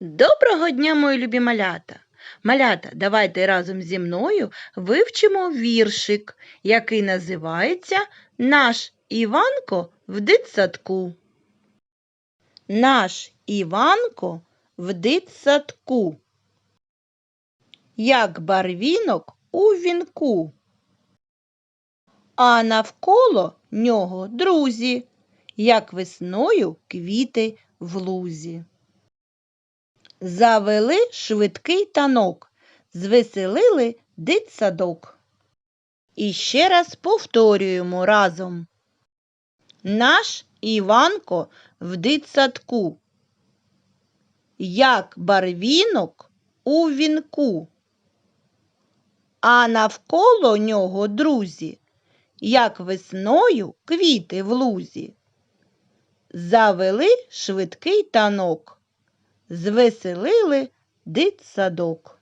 Доброго дня, мої любі малята! Малята, давайте разом зі мною вивчимо віршик, який називається Наш Іванко в дитсадку. Наш Іванко в дитсадку. Як барвінок у вінку. А навколо нього друзі, як весною квіти в лузі. Завели швидкий танок, звеселили дитсадок. І ще раз повторюємо разом. Наш Іванко в дитсадку, як барвінок у вінку, а навколо нього друзі, як весною квіти в лузі. Завели швидкий танок звеселили дитсадок.